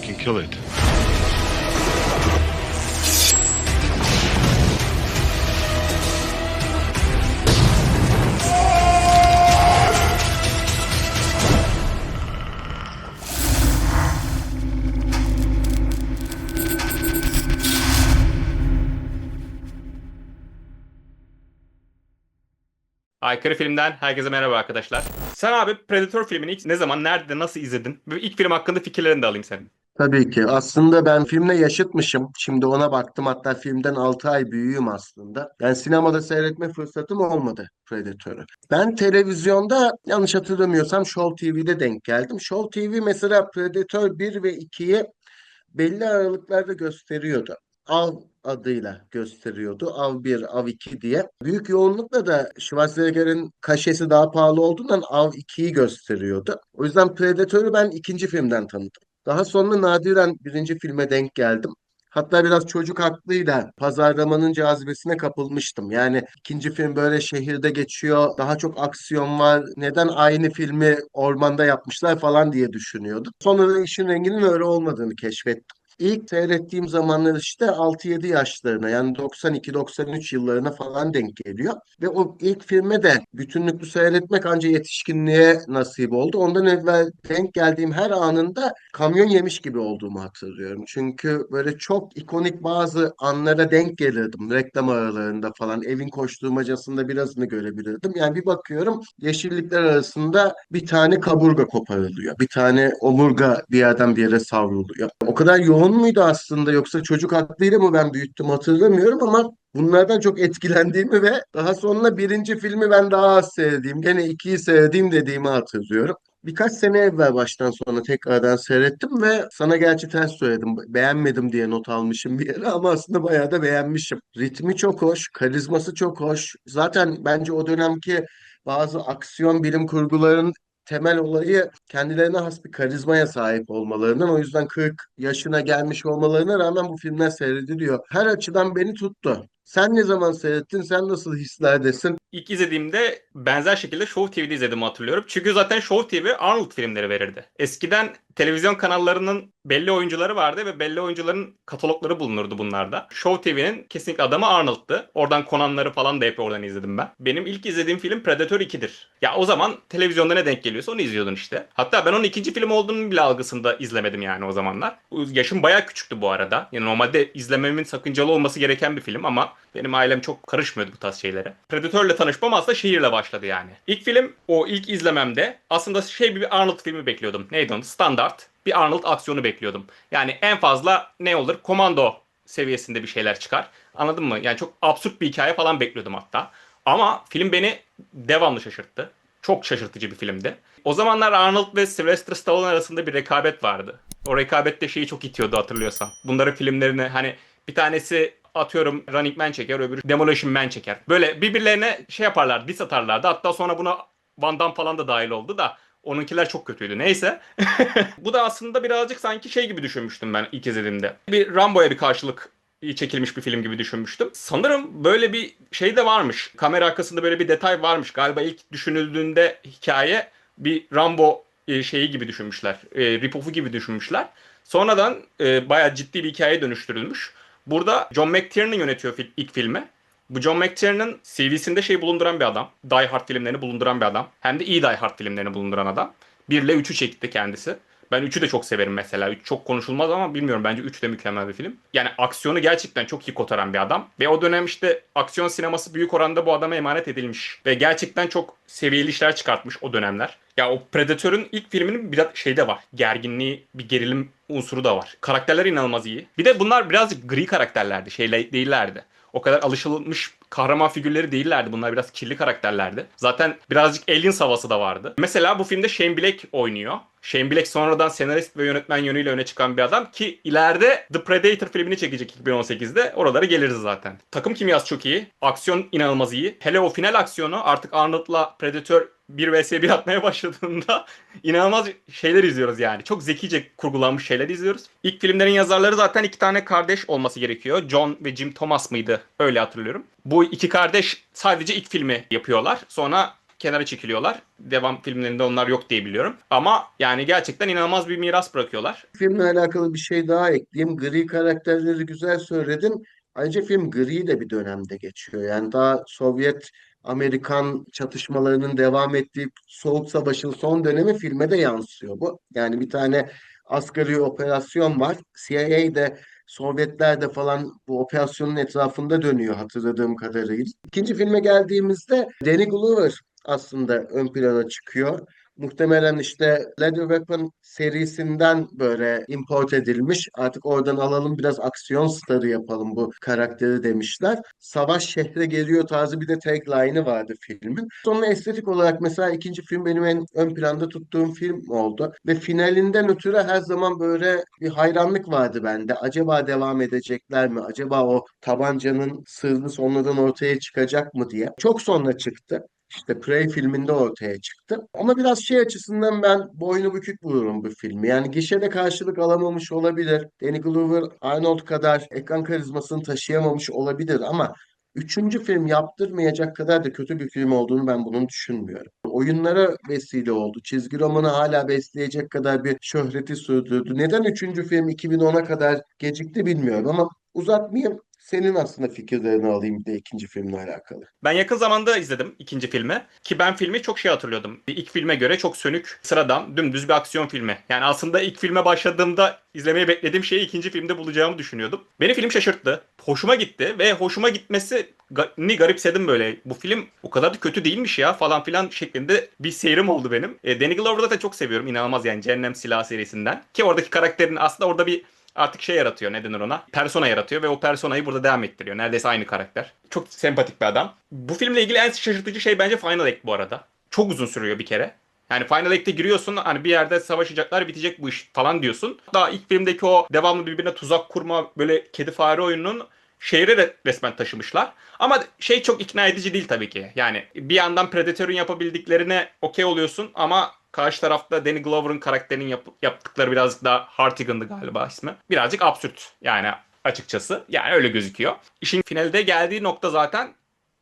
we can kill it. Aykırı filmden herkese merhaba arkadaşlar. Sen abi Predator filmini ilk ne zaman, nerede, nasıl izledin? İlk film hakkında fikirlerini de alayım senin. Tabii ki. Aslında ben filmle yaşıtmışım. Şimdi ona baktım. Hatta filmden 6 ay büyüğüm aslında. Yani sinemada seyretme fırsatım olmadı Predator'u. Ben televizyonda yanlış hatırlamıyorsam Show TV'de denk geldim. Show TV mesela Predator 1 ve 2'yi belli aralıklarda gösteriyordu. Av adıyla gösteriyordu. Av 1, Av 2 diye. Büyük yoğunlukla da Schwarzenegger'in kaşesi daha pahalı olduğundan Av 2'yi gösteriyordu. O yüzden Predator'u ben ikinci filmden tanıdım. Daha sonra nadiren birinci filme denk geldim. Hatta biraz çocuk aklıyla pazarlamanın cazibesine kapılmıştım. Yani ikinci film böyle şehirde geçiyor, daha çok aksiyon var. Neden aynı filmi ormanda yapmışlar falan diye düşünüyordum. Sonra da işin renginin öyle olmadığını keşfettim. İlk seyrettiğim zamanlar işte 6-7 yaşlarına yani 92-93 yıllarına falan denk geliyor. Ve o ilk filme de bütünlüklü seyretmek anca yetişkinliğe nasip oldu. Ondan evvel denk geldiğim her anında kamyon yemiş gibi olduğumu hatırlıyorum. Çünkü böyle çok ikonik bazı anlara denk gelirdim. Reklam aralarında falan evin koşturmacasında birazını görebilirdim. Yani bir bakıyorum yeşillikler arasında bir tane kaburga koparılıyor. Bir tane omurga bir yerden bir yere savruluyor. O kadar yoğun muydu aslında yoksa çocuk aklıyla mı ben büyüttüm hatırlamıyorum ama bunlardan çok etkilendiğimi ve daha sonra birinci filmi ben daha az sevdiğim, gene ikiyi sevdiğim dediğimi hatırlıyorum. Birkaç sene evvel baştan sona tekrardan seyrettim ve sana gerçi ters söyledim. Beğenmedim diye not almışım bir yere ama aslında bayağı da beğenmişim. Ritmi çok hoş, karizması çok hoş. Zaten bence o dönemki bazı aksiyon bilim kurguların temel olayı kendilerine has bir karizmaya sahip olmalarından. O yüzden 40 yaşına gelmiş olmalarına rağmen bu filmler seyrediliyor. Her açıdan beni tuttu. Sen ne zaman seyrettin? Sen nasıl hislerdesin? İlk izlediğimde benzer şekilde Show TV'de izlediğimi hatırlıyorum. Çünkü zaten Show TV Arnold filmleri verirdi. Eskiden televizyon kanallarının belli oyuncuları vardı ve belli oyuncuların katalogları bulunurdu bunlarda. Show TV'nin kesinlikle adamı Arnold'tu. Oradan Conan'ları falan da hep oradan izledim ben. Benim ilk izlediğim film Predator 2'dir. Ya o zaman televizyonda ne denk geliyorsa onu izliyordun işte. Hatta ben onun ikinci film olduğunu bile algısında izlemedim yani o zamanlar. Yaşım bayağı küçüktü bu arada. Yani normalde izlememin sakıncalı olması gereken bir film ama benim ailem çok karışmıyordu bu tarz şeylere. Predator'la tanışmam aslında şehirle başladı yani. İlk film o ilk izlememde aslında şey bir Arnold filmi bekliyordum. Neydi onun? Standart bir Arnold aksiyonu bekliyordum. Yani en fazla ne olur? Komando seviyesinde bir şeyler çıkar. Anladın mı? Yani çok absürt bir hikaye falan bekliyordum hatta. Ama film beni devamlı şaşırttı. Çok şaşırtıcı bir filmdi. O zamanlar Arnold ve Sylvester Stallone arasında bir rekabet vardı. O rekabette şeyi çok itiyordu hatırlıyorsan. Bunların filmlerini hani bir tanesi atıyorum Running Man çeker, öbürü Demolition Man çeker. Böyle birbirlerine şey yaparlar, diss atarlardı. Hatta sonra buna Van Damme falan da dahil oldu da onunkiler çok kötüydü. Neyse. Bu da aslında birazcık sanki şey gibi düşünmüştüm ben ilk izlediğimde. Bir Rambo'ya bir karşılık çekilmiş bir film gibi düşünmüştüm. Sanırım böyle bir şey de varmış. Kamera arkasında böyle bir detay varmış. Galiba ilk düşünüldüğünde hikaye bir Rambo e, şeyi gibi düşünmüşler. E, rip-off'u gibi düşünmüşler. Sonradan e, bayağı ciddi bir hikayeye dönüştürülmüş. Burada John McTiernan yönetiyor fil- ilk filmi. Bu John McTiernan CV'sinde şey bulunduran bir adam. Die Hard filmlerini bulunduran bir adam. Hem de iyi Die Hard filmlerini bulunduran adam. 1 ile 3'ü çekti kendisi. Ben 3'ü de çok severim mesela. 3 çok konuşulmaz ama bilmiyorum bence 3 de mükemmel bir film. Yani aksiyonu gerçekten çok iyi kotaran bir adam. Ve o dönem işte aksiyon sineması büyük oranda bu adama emanet edilmiş. Ve gerçekten çok seviyeli işler çıkartmış o dönemler. Ya o Predator'ın ilk filminin biraz şeyde var. Gerginliği, bir gerilim unsuru da var. Karakterler inanılmaz iyi. Bir de bunlar birazcık gri karakterlerdi. Şeyle değillerdi. O kadar alışılmış kahraman figürleri değillerdi. Bunlar biraz kirli karakterlerdi. Zaten birazcık alien havası da vardı. Mesela bu filmde Shane Black oynuyor. Shane Black sonradan senarist ve yönetmen yönüyle öne çıkan bir adam ki ileride The Predator filmini çekecek 2018'de. Oralara geliriz zaten. Takım kimyası çok iyi. Aksiyon inanılmaz iyi. Hele o final aksiyonu artık Arnold'la Predator 1 vs 1 atmaya başladığında inanılmaz şeyler izliyoruz yani. Çok zekice kurgulanmış şeyler izliyoruz. İlk filmlerin yazarları zaten iki tane kardeş olması gerekiyor. John ve Jim Thomas mıydı? Öyle hatırlıyorum. Bu iki kardeş sadece ilk filmi yapıyorlar. Sonra kenara çekiliyorlar. Devam filmlerinde onlar yok diye biliyorum. Ama yani gerçekten inanılmaz bir miras bırakıyorlar. Filmle alakalı bir şey daha ekleyeyim. Gri karakterleri güzel söyledin. Ayrıca film gri de bir dönemde geçiyor. Yani daha Sovyet Amerikan çatışmalarının devam ettiği Soğuk Savaş'ın son dönemi filme de yansıyor bu. Yani bir tane asgari operasyon var. CIA'de Sovyetler de falan bu operasyonun etrafında dönüyor hatırladığım kadarıyla. İkinci filme geldiğimizde Danny Glover aslında ön plana çıkıyor. Muhtemelen işte Lethal Weapon serisinden böyle import edilmiş. Artık oradan alalım biraz aksiyon starı yapalım bu karakteri demişler. Savaş şehre geliyor tarzı bir de tagline'ı vardı filmin. Sonra estetik olarak mesela ikinci film benim en ön planda tuttuğum film oldu. Ve finalinden ötürü her zaman böyle bir hayranlık vardı bende. Acaba devam edecekler mi? Acaba o tabancanın sırrı sonradan ortaya çıkacak mı diye. Çok sonra çıktı. İşte Prey filminde ortaya çıktı. Ama biraz şey açısından ben boynu bükük bulurum bu filmi. Yani gişede karşılık alamamış olabilir. Danny Glover Arnold kadar ekran karizmasını taşıyamamış olabilir ama üçüncü film yaptırmayacak kadar da kötü bir film olduğunu ben bunun düşünmüyorum. Oyunlara vesile oldu. Çizgi romanı hala besleyecek kadar bir şöhreti sürdürdü. Neden üçüncü film 2010'a kadar gecikti bilmiyorum ama uzatmayayım. Senin aslında fikirlerini alayım bir de ikinci filmle alakalı. Ben yakın zamanda izledim ikinci filmi. Ki ben filmi çok şey hatırlıyordum. İlk filme göre çok sönük, sıradan, dümdüz bir aksiyon filmi. Yani aslında ilk filme başladığımda izlemeyi beklediğim şeyi ikinci filmde bulacağımı düşünüyordum. Beni film şaşırttı. Hoşuma gitti ve hoşuma gitmesi ni garipsedim böyle. Bu film o kadar da kötü değilmiş ya falan filan şeklinde bir seyrim oldu benim. E, Danny Glover'ı da çok seviyorum. İnanılmaz yani Cehennem Silahı serisinden. Ki oradaki karakterin aslında orada bir artık şey yaratıyor ne denir ona? Persona yaratıyor ve o personayı burada devam ettiriyor. Neredeyse aynı karakter. Çok sempatik bir adam. Bu filmle ilgili en şaşırtıcı şey bence Final Act bu arada. Çok uzun sürüyor bir kere. Yani Final Act'e giriyorsun hani bir yerde savaşacaklar bitecek bu iş falan diyorsun. Daha ilk filmdeki o devamlı birbirine tuzak kurma böyle kedi fare oyununun şehre de resmen taşımışlar. Ama şey çok ikna edici değil tabii ki. Yani bir yandan Predator'un yapabildiklerine okey oluyorsun ama karşı tarafta Danny Glover'ın karakterinin yap- yaptıkları birazcık daha Hartigan'dı galiba ismi. Birazcık absürt yani açıkçası. Yani öyle gözüküyor. İşin finalde geldiği nokta zaten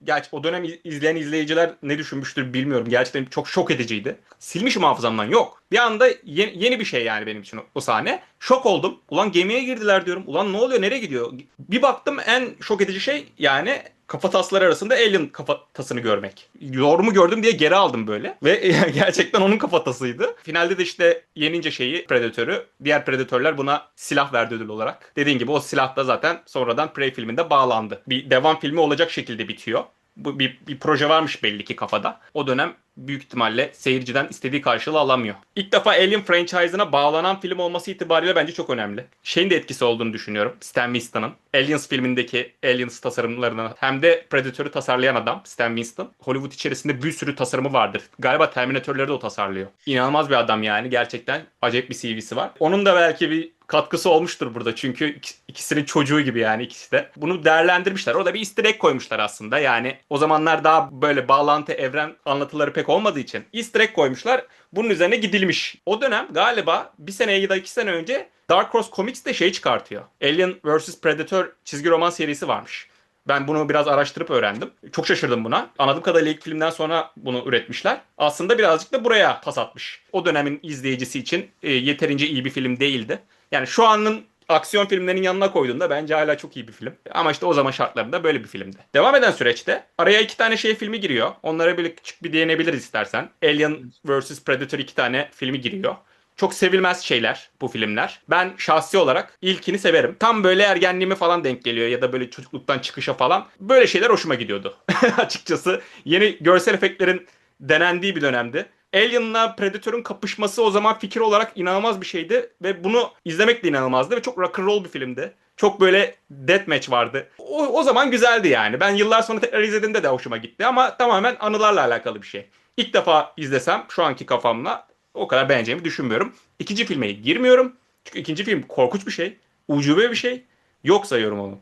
Gerçi o dönem iz- izleyen izleyiciler ne düşünmüştür bilmiyorum. Gerçekten çok şok ediciydi. Silmişim hafızamdan yok. Bir anda yeni, yeni bir şey yani benim için o, o sahne. Şok oldum. Ulan gemiye girdiler diyorum. Ulan ne oluyor nereye gidiyor? Bir baktım en şok edici şey yani kafatasları arasında Alien kafatasını görmek. Yorumu gördüm diye geri aldım böyle. Ve gerçekten onun kafatasıydı. Finalde de işte yenince şeyi Predator'ı diğer Predatörler buna silah verdi ödül olarak. Dediğin gibi o silah da zaten sonradan Prey filminde bağlandı. Bir devam filmi olacak şekilde bitiyor. Bu bir, bir proje varmış belli ki kafada. O dönem büyük ihtimalle seyirciden istediği karşılığı alamıyor. İlk defa Alien franchise'ına bağlanan film olması itibariyle bence çok önemli. Şeyin de etkisi olduğunu düşünüyorum. Stan Winston'ın. Aliens filmindeki Aliens tasarımlarını hem de Predator'ı tasarlayan adam Stan Winston. Hollywood içerisinde bir sürü tasarımı vardır. Galiba Terminator'ları da o tasarlıyor. İnanılmaz bir adam yani gerçekten. Acayip bir CV'si var. Onun da belki bir katkısı olmuştur burada. Çünkü ik- ikisinin çocuğu gibi yani ikisi de. Bunu değerlendirmişler. Orada bir easter egg koymuşlar aslında. Yani o zamanlar daha böyle bağlantı, evren anlatıları pek olmadığı için easter egg koymuşlar. Bunun üzerine gidilmiş. O dönem galiba bir sene ya da iki sene önce Dark Horse Comics de şey çıkartıyor. Alien vs Predator çizgi roman serisi varmış. Ben bunu biraz araştırıp öğrendim. Çok şaşırdım buna. Anladığım kadarıyla ilk filmden sonra bunu üretmişler. Aslında birazcık da buraya pas atmış. O dönemin izleyicisi için e, yeterince iyi bir film değildi. Yani şu anın aksiyon filmlerinin yanına koyduğunda bence hala çok iyi bir film. Ama işte o zaman şartlarında böyle bir filmdi. Devam eden süreçte araya iki tane şey filmi giriyor. Onlara bir bir değinebiliriz istersen. Alien vs Predator iki tane filmi giriyor. Çok sevilmez şeyler bu filmler. Ben şahsi olarak ilkini severim. Tam böyle ergenliğime falan denk geliyor ya da böyle çocukluktan çıkışa falan. Böyle şeyler hoşuma gidiyordu. Açıkçası yeni görsel efektlerin denendiği bir dönemdi. Alien'la Predator'un kapışması o zaman fikir olarak inanılmaz bir şeydi ve bunu izlemek de inanılmazdı ve çok rock'n'roll bir filmdi. Çok böyle deathmatch vardı. O, o zaman güzeldi yani. Ben yıllar sonra tekrar izlediğimde de hoşuma gitti ama tamamen anılarla alakalı bir şey. İlk defa izlesem şu anki kafamla o kadar beğeneceğimi düşünmüyorum. İkinci filme girmiyorum. Çünkü ikinci film korkunç bir şey. Ucube bir şey. Yok sayıyorum onu.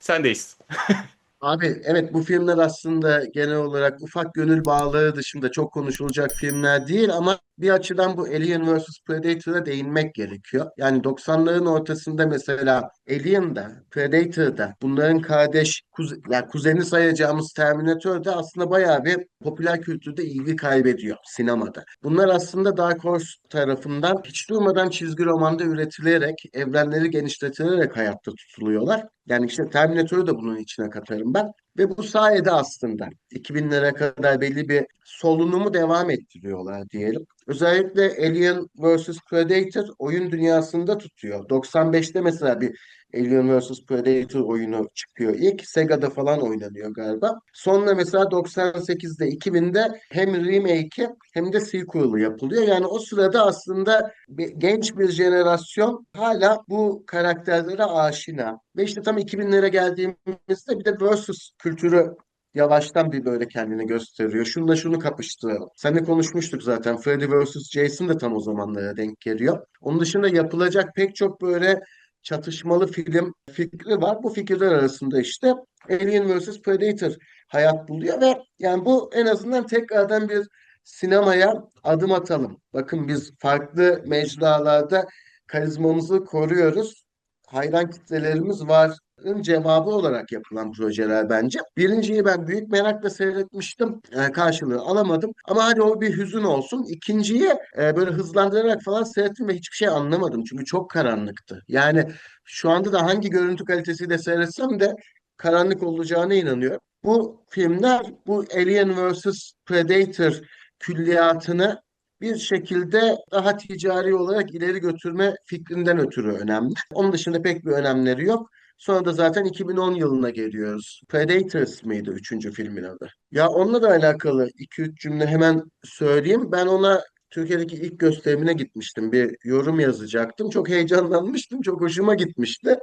Sendeyiz. Abi evet bu filmler aslında genel olarak ufak gönül bağları dışında çok konuşulacak filmler değil ama bir açıdan bu Alien vs Predator'a değinmek gerekiyor. Yani 90'ların ortasında mesela Alien'da, Predator'da bunların kardeş kuze, yani kuzeni sayacağımız Terminator'da aslında bayağı bir popüler kültürde ilgi kaybediyor sinemada. Bunlar aslında Dark Horse tarafından hiç durmadan çizgi romanda üretilerek, evrenleri genişletilerek hayatta tutuluyorlar. Yani işte Terminator'u da bunun içine katarım ben. Ve bu sayede aslında 2000'lere kadar belli bir solunumu devam ettiriyorlar diyelim. Özellikle Alien vs Predator oyun dünyasında tutuyor. 95'te mesela bir Alien vs Predator oyunu çıkıyor. İlk Sega'da falan oynanıyor galiba. Sonra mesela 98'de 2000'de hem remake'i hem de sequel'ı yapılıyor. Yani o sırada aslında bir- genç bir jenerasyon hala bu karakterlere aşina. Ve işte tam 2000'lere geldiğimizde bir de versus kültürü yavaştan bir böyle kendini gösteriyor. Şununla şunu kapıştıralım. Seninle konuşmuştuk zaten. Freddy vs. Jason da tam o zamanlara denk geliyor. Onun dışında yapılacak pek çok böyle çatışmalı film fikri var. Bu fikirler arasında işte Alien vs. Predator hayat buluyor ve yani bu en azından tekrardan bir sinemaya adım atalım. Bakın biz farklı mecralarda karizmamızı koruyoruz. Hayran kitlelerimiz var cevabı olarak yapılan projeler bence. Birinciyi ben büyük merakla seyretmiştim. E, karşılığı alamadım. Ama hadi o bir hüzün olsun. İkinciyi e, böyle hızlandırarak falan seyrettim ve hiçbir şey anlamadım. Çünkü çok karanlıktı. Yani şu anda da hangi görüntü kalitesiyle seyretsem de karanlık olacağına inanıyorum. Bu filmler bu Alien vs. Predator külliyatını bir şekilde daha ticari olarak ileri götürme fikrinden ötürü önemli. Onun dışında pek bir önemleri yok. Sonra da zaten 2010 yılına geliyoruz. Predators mıydı üçüncü filmin adı? Ya onunla da alakalı 2-3 cümle hemen söyleyeyim. Ben ona Türkiye'deki ilk gösterimine gitmiştim. Bir yorum yazacaktım. Çok heyecanlanmıştım. Çok hoşuma gitmişti.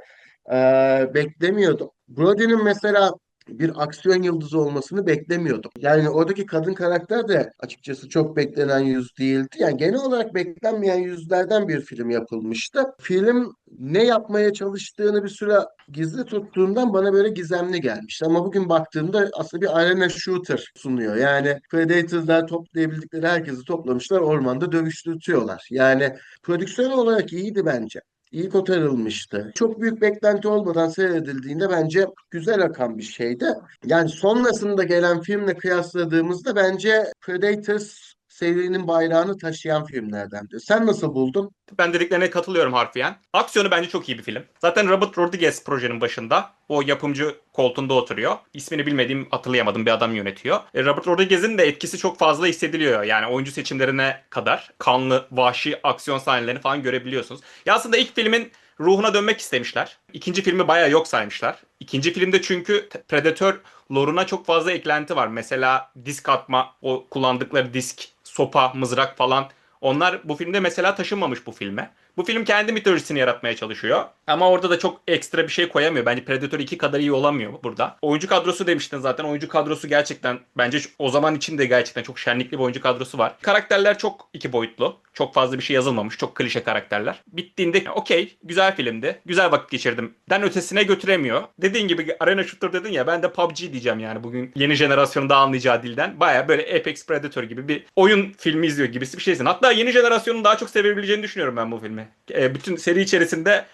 Ee, beklemiyordum. Brody'nin mesela bir aksiyon yıldızı olmasını beklemiyordum. Yani oradaki kadın karakter de açıkçası çok beklenen yüz değildi. Yani genel olarak beklenmeyen yüzlerden bir film yapılmıştı. Film ne yapmaya çalıştığını bir süre gizli tuttuğundan bana böyle gizemli gelmişti. Ama bugün baktığımda aslında bir arena shooter sunuyor. Yani Predator'lar toplayabildikleri herkesi toplamışlar ormanda dövüştürtüyorlar. Yani prodüksiyon olarak iyiydi bence iyi kotarılmıştı. Çok büyük beklenti olmadan seyredildiğinde bence güzel akan bir şeydi. Yani sonrasında gelen filmle kıyasladığımızda bence Predators serinin bayrağını taşıyan filmlerdendi. Sen nasıl buldun? Ben dediklerine katılıyorum harfiyen. Aksiyonu bence çok iyi bir film. Zaten Robert Rodriguez projenin başında. O yapımcı koltuğunda oturuyor. İsmini bilmediğim hatırlayamadım bir adam yönetiyor. E, Robert Rodriguez'in de etkisi çok fazla hissediliyor. Yani oyuncu seçimlerine kadar kanlı, vahşi aksiyon sahnelerini falan görebiliyorsunuz. Ya aslında ilk filmin ruhuna dönmek istemişler. İkinci filmi bayağı yok saymışlar. İkinci filmde çünkü Predator lore'una çok fazla eklenti var. Mesela disk atma, o kullandıkları disk, sopa, mızrak falan onlar bu filmde mesela taşınmamış bu filme. Bu film kendi mitolojisini yaratmaya çalışıyor. Ama orada da çok ekstra bir şey koyamıyor. Bence Predator 2 kadar iyi olamıyor burada. Oyuncu kadrosu demiştin zaten. Oyuncu kadrosu gerçekten bence o zaman için de gerçekten çok şenlikli bir oyuncu kadrosu var. Karakterler çok iki boyutlu. Çok fazla bir şey yazılmamış. Çok klişe karakterler. Bittiğinde okey güzel filmdi. Güzel vakit geçirdim. Den ötesine götüremiyor. Dediğin gibi arena shooter dedin ya ben de PUBG diyeceğim yani bugün yeni jenerasyonun daha anlayacağı dilden. Baya böyle Apex Predator gibi bir oyun filmi izliyor gibisi bir şeysin. Hatta yeni jenerasyonun daha çok sevebileceğini düşünüyorum ben bu filmi. E, bütün seri içerisinde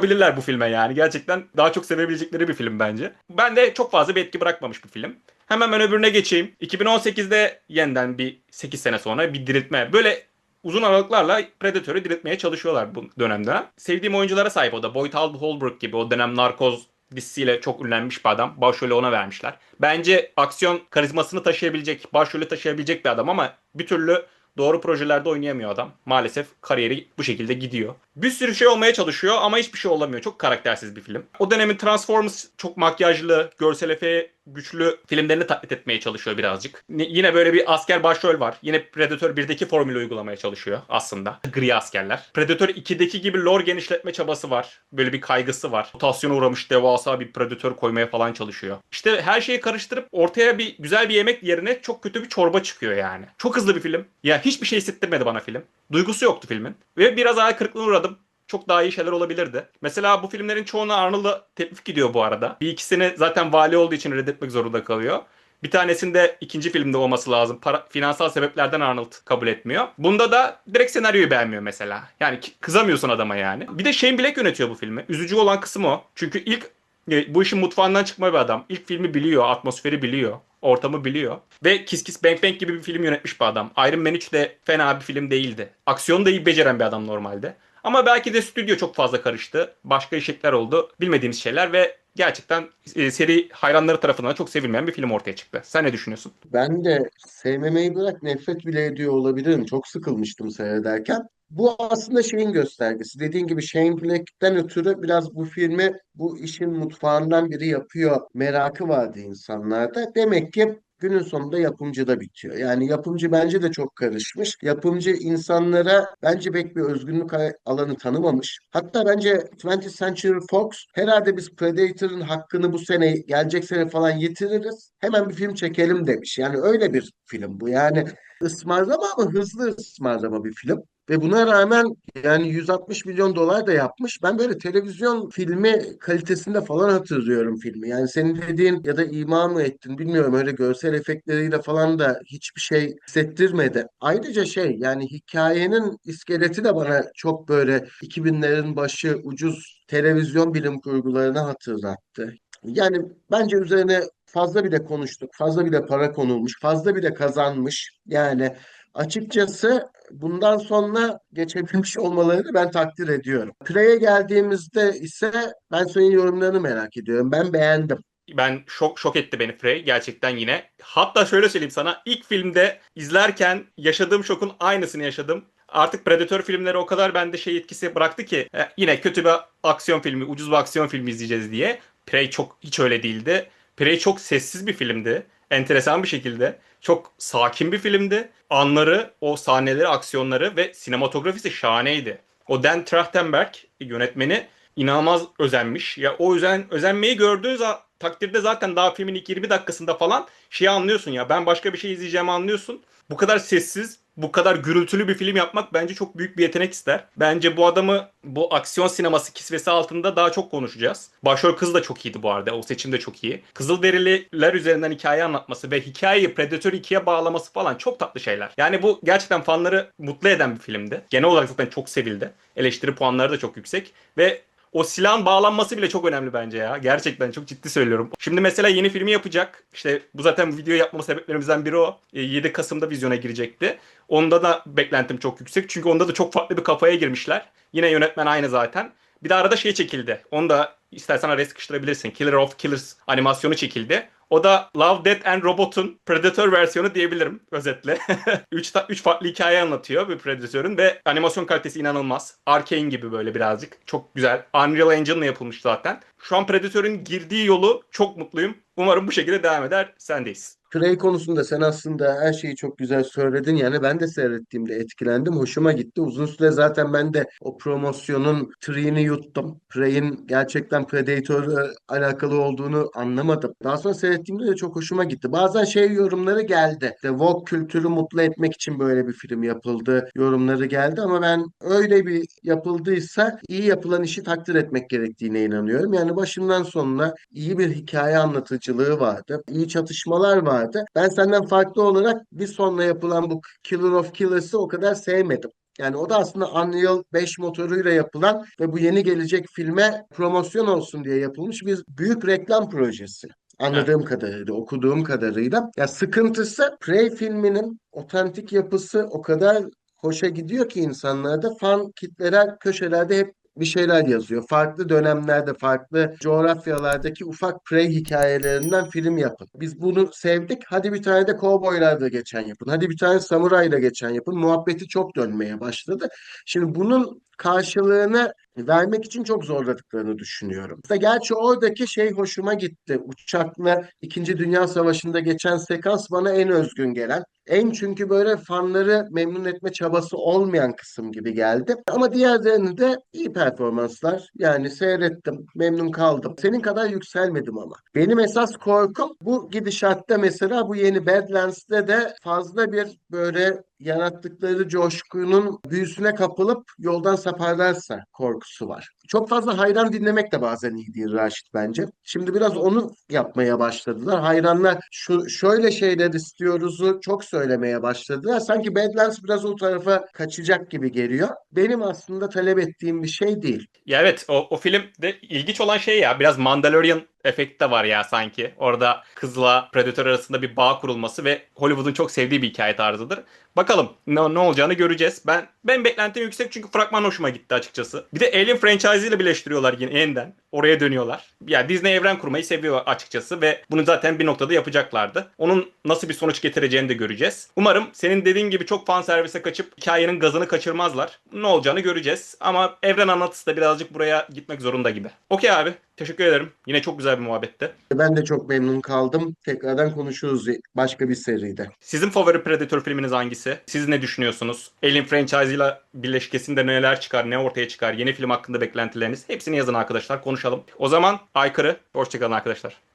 bakabilirler bu filme yani. Gerçekten daha çok sevebilecekleri bir film bence. Ben de çok fazla bir etki bırakmamış bir film. Hemen ben öbürüne geçeyim. 2018'de yeniden bir 8 sene sonra bir diriltme. Böyle uzun aralıklarla Predator'u diriltmeye çalışıyorlar bu dönemde. Sevdiğim oyunculara sahip o da. Boyd Holbrook gibi o dönem Narkoz dizisiyle çok ünlenmiş bir adam. Başrolü ona vermişler. Bence aksiyon karizmasını taşıyabilecek, başrolü taşıyabilecek bir adam ama bir türlü doğru projelerde oynayamıyor adam. Maalesef kariyeri bu şekilde gidiyor. Bir sürü şey olmaya çalışıyor ama hiçbir şey olamıyor. Çok karaktersiz bir film. O dönemin Transformers çok makyajlı, görsel efeği güçlü filmlerini taklit etmeye çalışıyor birazcık. Yine böyle bir asker başrol var. Yine Predator 1'deki formülü uygulamaya çalışıyor aslında. Gri askerler. Predator 2'deki gibi lore genişletme çabası var. Böyle bir kaygısı var. Mutasyona uğramış devasa bir Predator koymaya falan çalışıyor. İşte her şeyi karıştırıp ortaya bir güzel bir yemek yerine çok kötü bir çorba çıkıyor yani. Çok hızlı bir film. Ya hiçbir şey hissettirmedi bana film. Duygusu yoktu filmin. Ve biraz hayal kırıklığına uğradım çok daha iyi şeyler olabilirdi. Mesela bu filmlerin çoğuna Arnold'a teklif gidiyor bu arada. Bir ikisini zaten vali olduğu için reddetmek zorunda kalıyor. Bir tanesinde ikinci filmde olması lazım. Para, finansal sebeplerden Arnold kabul etmiyor. Bunda da direkt senaryoyu beğenmiyor mesela. Yani kızamıyorsun adama yani. Bir de Shane Black yönetiyor bu filmi. Üzücü olan kısım o. Çünkü ilk e, bu işin mutfağından çıkma bir adam. İlk filmi biliyor, atmosferi biliyor, ortamı biliyor. Ve Kiss Kiss Bang Bang gibi bir film yönetmiş bir adam. Iron Man 3 de fena bir film değildi. Aksiyonu da iyi beceren bir adam normalde. Ama belki de stüdyo çok fazla karıştı. Başka işler oldu. Bilmediğimiz şeyler ve gerçekten e, seri hayranları tarafından çok sevilmeyen bir film ortaya çıktı. Sen ne düşünüyorsun? Ben de sevmemeyi bırak nefret bile ediyor olabilirim. Çok sıkılmıştım seyrederken. Bu aslında şeyin göstergesi. Dediğin gibi Shane Black'ten ötürü biraz bu filmi bu işin mutfağından biri yapıyor merakı vardı insanlarda. Demek ki günün sonunda yapımcıda bitiyor. Yani yapımcı bence de çok karışmış. Yapımcı insanlara bence pek bir özgünlük alanı tanımamış. Hatta bence 20th Century Fox herhalde biz Predator'ın hakkını bu sene gelecek sene falan yitiririz. Hemen bir film çekelim demiş. Yani öyle bir film bu. Yani ısmarlama ama hızlı ısmarlama bir film. Ve buna rağmen yani 160 milyon dolar da yapmış. Ben böyle televizyon filmi kalitesinde falan hatırlıyorum filmi. Yani senin dediğin ya da ima mı ettin bilmiyorum öyle görsel efektleriyle falan da hiçbir şey hissettirmedi. Ayrıca şey yani hikayenin iskeleti de bana çok böyle 2000'lerin başı ucuz televizyon bilim kurgularını hatırlattı. Yani bence üzerine fazla bile konuştuk, fazla bile para konulmuş, fazla bile kazanmış. Yani açıkçası bundan sonra geçebilmiş olmalarını ben takdir ediyorum. Prey'e geldiğimizde ise ben senin yorumlarını merak ediyorum. Ben beğendim. Ben şok şok etti beni Frey gerçekten yine. Hatta şöyle söyleyeyim sana ilk filmde izlerken yaşadığım şokun aynısını yaşadım. Artık Predator filmleri o kadar bende şey etkisi bıraktı ki e, yine kötü bir aksiyon filmi, ucuz bir aksiyon filmi izleyeceğiz diye. Prey çok hiç öyle değildi. Prey çok sessiz bir filmdi. Enteresan bir şekilde. Çok sakin bir filmdi. Anları, o sahneleri, aksiyonları ve sinematografisi şahaneydi. O Dan Trachtenberg yönetmeni inanılmaz özenmiş. Ya o özen özenmeyi gördüğü za- takdirde zaten daha filmin ilk 20 dakikasında falan şeyi anlıyorsun ya. Ben başka bir şey izleyeceğimi anlıyorsun. Bu kadar sessiz, bu kadar gürültülü bir film yapmak bence çok büyük bir yetenek ister. Bence bu adamı bu aksiyon sineması kisvesi altında daha çok konuşacağız. Başrol kız da çok iyiydi bu arada. O seçim de çok iyi. Kızılderililer üzerinden hikaye anlatması ve hikayeyi Predator 2'ye bağlaması falan çok tatlı şeyler. Yani bu gerçekten fanları mutlu eden bir filmdi. Genel olarak zaten çok sevildi. Eleştiri puanları da çok yüksek ve o silahın bağlanması bile çok önemli bence ya. Gerçekten çok ciddi söylüyorum. Şimdi mesela yeni filmi yapacak. İşte bu zaten video yapma sebeplerimizden biri o. E, 7 Kasım'da vizyona girecekti. Onda da beklentim çok yüksek. Çünkü onda da çok farklı bir kafaya girmişler. Yine yönetmen aynı zaten. Bir de arada şey çekildi. Onu da istersen araya sıkıştırabilirsin. Killer of Killers animasyonu çekildi. O da Love, Death and Robot'un Predator versiyonu diyebilirim özetle. 3 üç farklı hikaye anlatıyor bir Predator'un ve animasyon kalitesi inanılmaz. Arkane gibi böyle birazcık. Çok güzel. Unreal Engine'la yapılmış zaten. Şu an Predator'un girdiği yolu çok mutluyum. Umarım bu şekilde devam eder. Sendeyiz. Prey konusunda sen aslında her şeyi çok güzel söyledin. Yani ben de seyrettiğimde etkilendim. Hoşuma gitti. Uzun süre zaten ben de o promosyonun triğini yuttum. Prey'in gerçekten Predator'la alakalı olduğunu anlamadım. Daha sonra seyrettiğimde de çok hoşuma gitti. Bazen şey yorumları geldi. İşte woke kültürü mutlu etmek için böyle bir film yapıldı yorumları geldi ama ben öyle bir yapıldıysa iyi yapılan işi takdir etmek gerektiğine inanıyorum. Yani başından sonuna iyi bir hikaye anlatıcılığı vardı. İyi çatışmalar vardı. Ben senden farklı olarak bir sonra yapılan bu Killer of Killers'ı o kadar sevmedim. Yani o da aslında Unreal 5 motoruyla yapılan ve bu yeni gelecek filme promosyon olsun diye yapılmış bir büyük reklam projesi. Anladığım kadarıyla, okuduğum kadarıyla. Ya sıkıntısı Prey filminin otantik yapısı o kadar hoşa gidiyor ki insanlarda fan kitleler köşelerde hep bir şeyler yazıyor. Farklı dönemlerde, farklı coğrafyalardaki ufak prey hikayelerinden film yapın. Biz bunu sevdik. Hadi bir tane de kovboylarda geçen yapın. Hadi bir tane samurayla geçen yapın. Muhabbeti çok dönmeye başladı. Şimdi bunun karşılığını vermek için çok zorladıklarını düşünüyorum. İşte gerçi oradaki şey hoşuma gitti. Uçakla İkinci Dünya Savaşı'nda geçen sekans bana en özgün gelen, En çünkü böyle fanları memnun etme çabası olmayan kısım gibi geldi. Ama diğerlerini de iyi performanslar. Yani seyrettim, memnun kaldım. Senin kadar yükselmedim ama. Benim esas korkum bu gidişatta mesela bu yeni Badlands'te de fazla bir böyle yarattıkları coşkunun büyüsüne kapılıp yoldan saparlarsa korkusu var. Çok fazla hayran dinlemek de bazen iyi değil Raşit bence. Şimdi biraz onu yapmaya başladılar. Hayranlar şu şöyle şeyler istiyoruzu çok söylemeye başladılar. Sanki Badlands biraz o tarafa kaçacak gibi geliyor. Benim aslında talep ettiğim bir şey değil. Ya evet o, o filmde ilginç olan şey ya biraz Mandalorian efekti de var ya sanki. Orada kızla Predator arasında bir bağ kurulması ve Hollywood'un çok sevdiği bir hikaye tarzıdır. Bakalım ne, ne olacağını göreceğiz. Ben ben beklentim yüksek çünkü fragman hoşuma gitti açıkçası. Bir de Alien franchise ile birleştiriyorlar yine yeniden. Oraya dönüyorlar. Ya Disney evren kurmayı seviyor açıkçası ve bunu zaten bir noktada yapacaklardı. Onun nasıl bir sonuç getireceğini de göreceğiz. Umarım senin dediğin gibi çok fan servise kaçıp hikayenin gazını kaçırmazlar. Ne olacağını göreceğiz. Ama evren anlatısı da birazcık buraya gitmek zorunda gibi. Okey abi. Teşekkür ederim. Yine çok güzel bir muhabbetti. Ben de çok memnun kaldım. Tekrardan konuşuruz başka bir seride. Sizin favori Predator filminiz hangisi? Siz ne düşünüyorsunuz? Alien franchise ile birleşkesinde neler çıkar, ne ortaya çıkar? Yeni film hakkında beklentileriniz? Hepsini yazın arkadaşlar, konuşalım. O zaman aykırı. Hoşçakalın arkadaşlar.